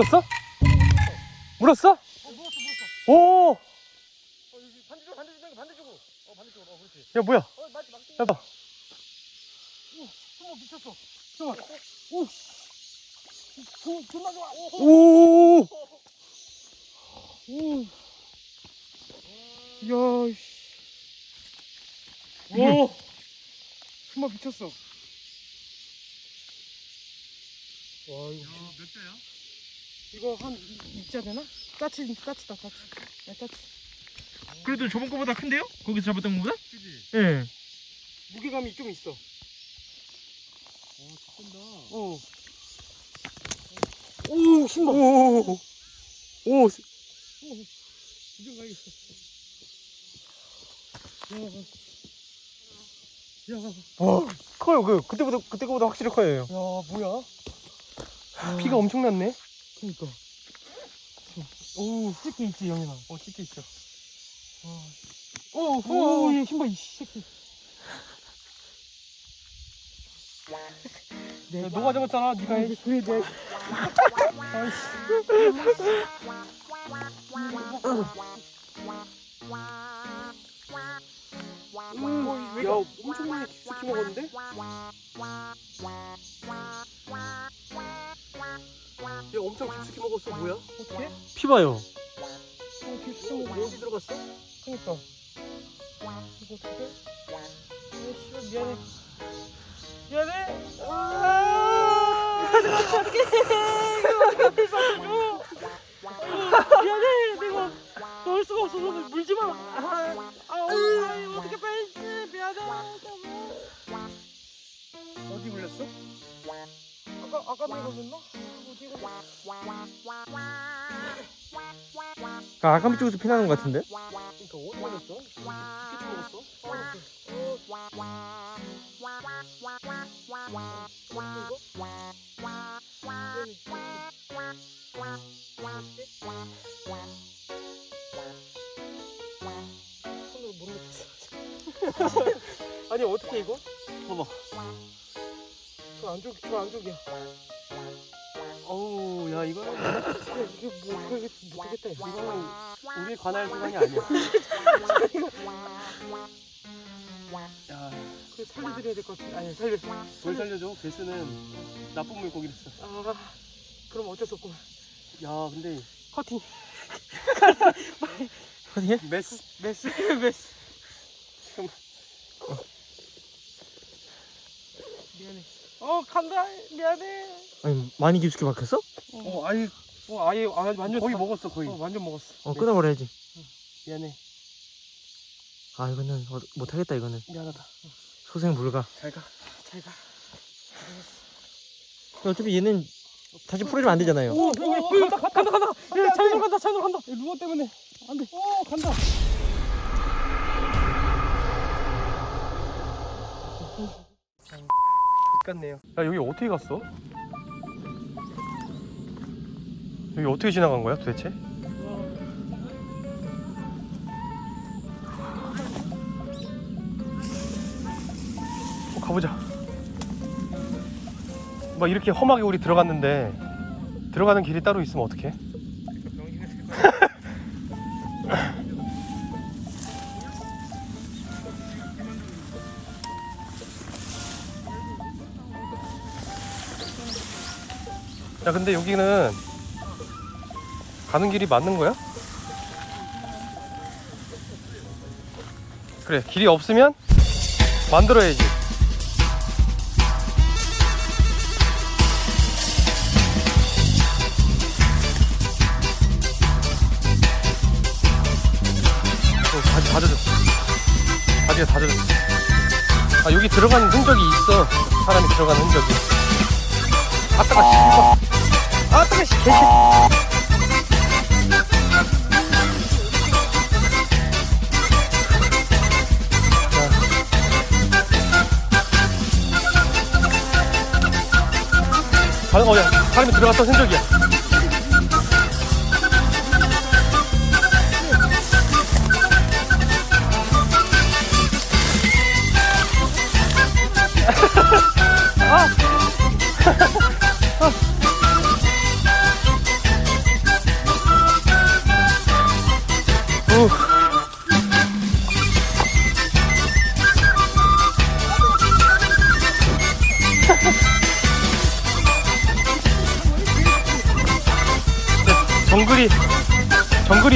물었어? 물었어? 어 물었어 물었어 오! 어 여기 반대쪽 반대쪽 반대쪽으로 어 반대쪽으로 어 그렇지 야 뭐야? 어 맞지 맞지 야 봐. 오 미쳤어 숨어 오 조, 존나 좋아 오, 오! 오. 야, 오. 정말 미쳤어. 와, 이거. 몇 자야? 이거 한 2자 되나? 까치, 까치다, 까치. 야, 까치. 그래도 저번 거보다 큰데요? 거기서 잡았던 거보다? 그지? 예. 무게감이 좀 있어. 어, 좋다. 어. 오, 신발. 오! 오! 이제 가야겠어. 야, 야, 와, 커요. 그 그때보다 그때보다 확실히 커요. 야, 뭐야? 피가 엄청 났네. 그니까. 오, 새끼 있지, 영현아. 어, 찍혀 있어. 오, 오, 얘 신발 이 새끼. 야, 너가 잡았잖아. 네가 해. 그래, 내. 음, 야, 엄청 깊숙이 먹었어, 뭐야? 어떻게? 피 봐요. 어, 깊숙이 먹어. 어디 들어갔어? 그니까. 이거 어떻게? 어, 씨발, 미안해. 미안해. 아, 어떡해. 이거 어떻게 살려줘. 미안해. 내가 넣을 수가 없어서 물지 마. 아, 아우, 어떻게 빼지? 미안해. 어디 물렸어? 아까 아까 물렸나? 아, 아까미 쪽에서 피 나는 것 같은데? 그러니까 어디 물렸어? 깊게 먹었어? 손으로 못 넣겠어. 아니 어떻게 이거? 봐봐. 저 안쪽 저 안쪽이야. 어우 야 이거는 이게 뭐 어떻게 못하겠다. 이거는 우리에 관할 시간이 아니야. 야, 그 살려드려야 될 것 같은데. 아니 살려. 뭘 살려줘? 베스는 나쁜 물고기랬어. 아, 그럼 어쩔 수 없구만. 야, 근데 커팅. 어디에? 메스, 메스, 메스. 잠깐만. 미안해. 어, 간다. 미안해. 아니, 많이 깊숙이 박혔어? 어, 아예, 어, 아예, 아, 완전 거의 다- 먹었어, 거의. 어, 완전 먹었어. 어, 끊어버려야지. 미안해. 아, 이거는 어, 못하겠다, 이거는. 미안하다. 소생 불가. 잘 가. 잘 가. 어차피 얘는 다시 풀어주면 안 되잖아요. 오, 오, 오, 간다, 간다, 간다. 야, 차이로 간다, 차이로 간다. 야, 루어 때문에 안 돼. 오, 간다. 같네요. 야, 여기 어떻게 갔어? 여기 어떻게 지나간 거야, 도대체? 어, 가보자. 막 이렇게 험하게 우리 들어갔는데 들어가는 길이 따로 있으면 어떡해? 야 근데 여기는 가는 길이 맞는 거야? 그래 길이 없으면 만들어야지. 어, 바지 다 젖었어. 바지가 다 젖었어. 아 여기 들어간 흔적이 있어. 사람이 들어간 흔적이. 아따가 씨 개새 다른 어야? 사람이 들어갔던 흔적이야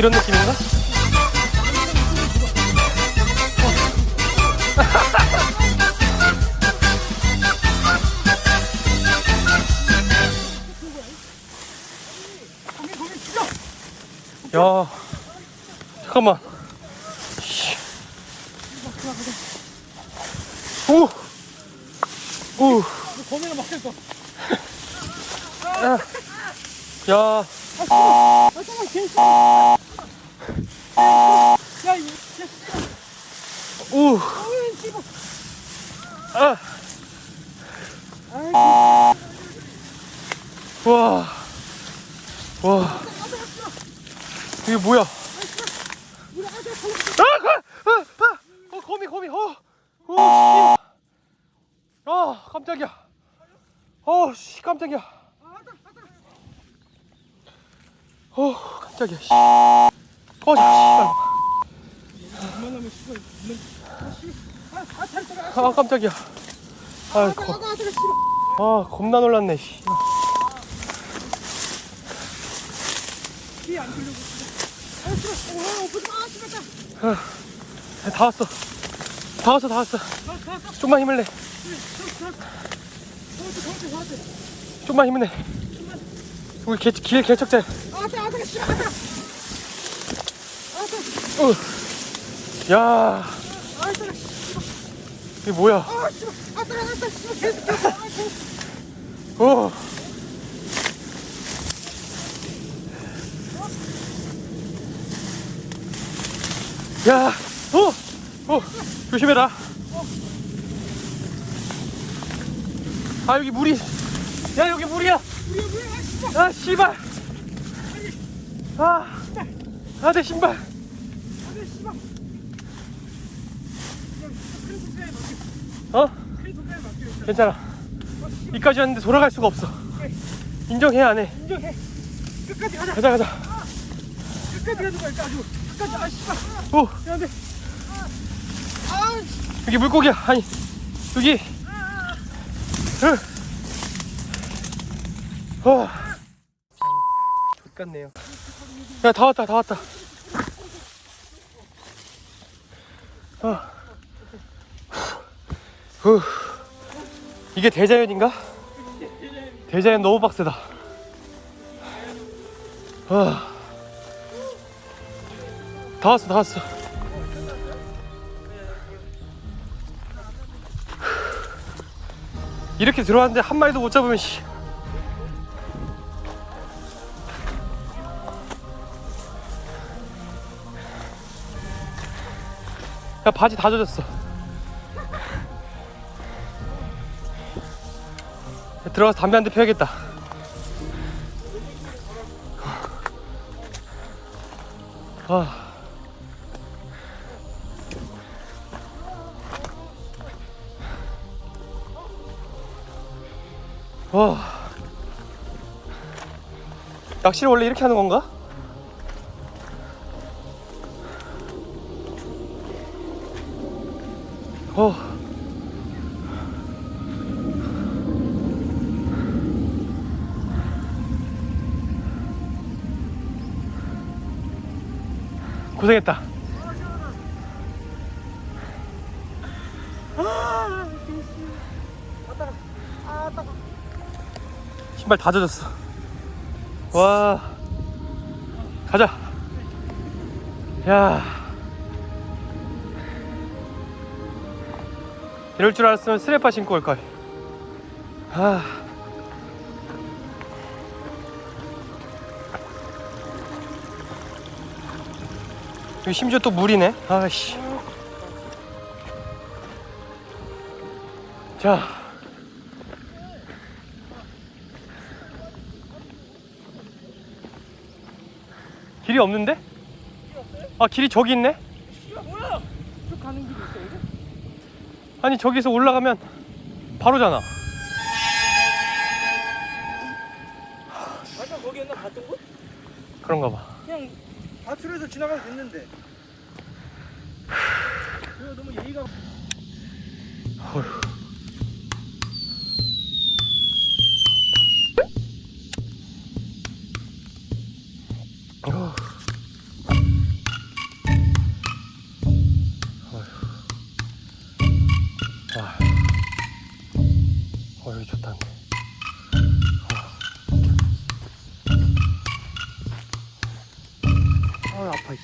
이 이런 느낌인가? 야, 잠깐만. 씨. 오, 오, 거미가 막혔어. 야, 아, 잠깐만, 개. 야, 이, 야, 오, 어이, 씨발. 아, 와, 와, 이게 뭐야? 아, 아, 아, 아, 어, 거미, 거미, 어, 어, 씨, 아, 깜짝이야, 어, 씨, 깜짝이야, 어, 깜짝이야, 씨, 어, 씨. 아, 깜짝이야, 아, 거, 아, 겁나 놀랐네, 씨. 아, 다 왔어, 다 왔어, 다 왔어. 좀만 힘을 내. 좀만 힘을 내. 우리 개, 길 개척자. 어. 야, 아, 자. 이게 뭐야? 아, 씨발. 아. 계속, 계속. 아, 계속. 어. 야, 어, 어, 조심해라. 아 여기 물이, 야 여기 물이야. 아, 씨발. 아 씨발. 아, 아내 신발. 그냥 큰 손가락에 맡겨. 어? 괜찮아. 이까지 왔는데 돌아갈 수가 없어. 인정해 안 해. 인정해. 끝까지 가자. 가자 가자. 끝까지 가는 거야, 아주. 끝까지. 아, 씨발. 오, 야, 근데. 아, 여기 물고기야. 아니 여기. 응. 어. 좋겠네요. 야, 다 왔다, 다 왔다. 어. 후. 이게 대자연인가? 대자연 너무 빡세다. 아. 다 왔어, 다 왔어. 이렇게 들어왔는데 한 마리도 못 잡으면 씨. 야 바지 다 젖었어. 들어가서 담배 한 대 피워야겠다. 아. 와. 낚시를 원래 이렇게 하는 건가? 어. 고생했다. 신발 다 젖었어. 와. 가자. 야. 이럴 줄 알았으면 스레파 신고 올 걸. 아. 여기 심지어 또 물이네. 아씨. 자. 길이 없는데? 아 길이 저기 있네? 씨발, 뭐야? 쭉 가는 길이 있어, 여기? 아니 저기서 올라가면 바로잖아 아까 곳? 그런가 봐 그냥 파출해서 지나가도 됐는데. 그래 너무 예의가. 어휴. 어휴 좋다. 아 아파 씨.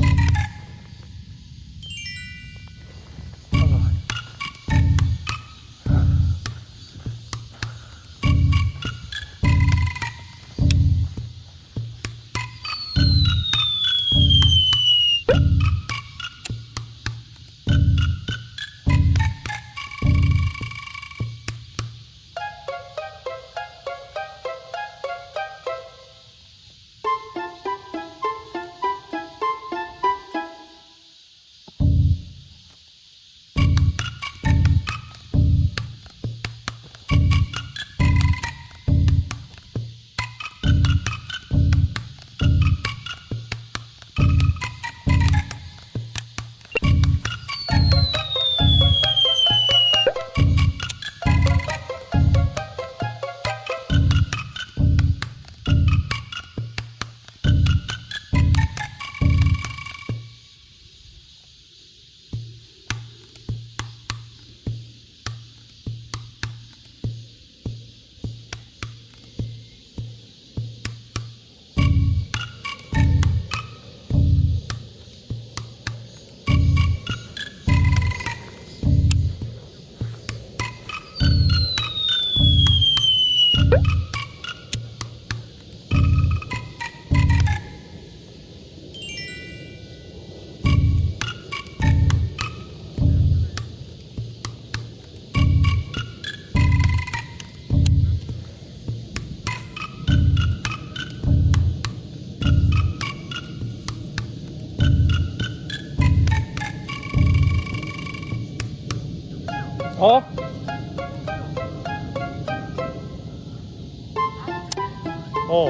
어.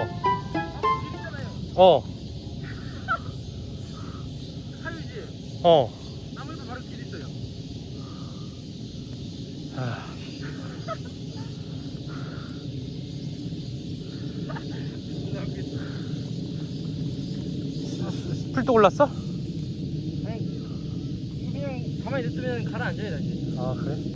어. 사유지. 어. 나무에도 바로 길 있어요. 아. 풀도 올랐어? 그냥 가만히 냅두면 가라앉아요 다시 아 그래?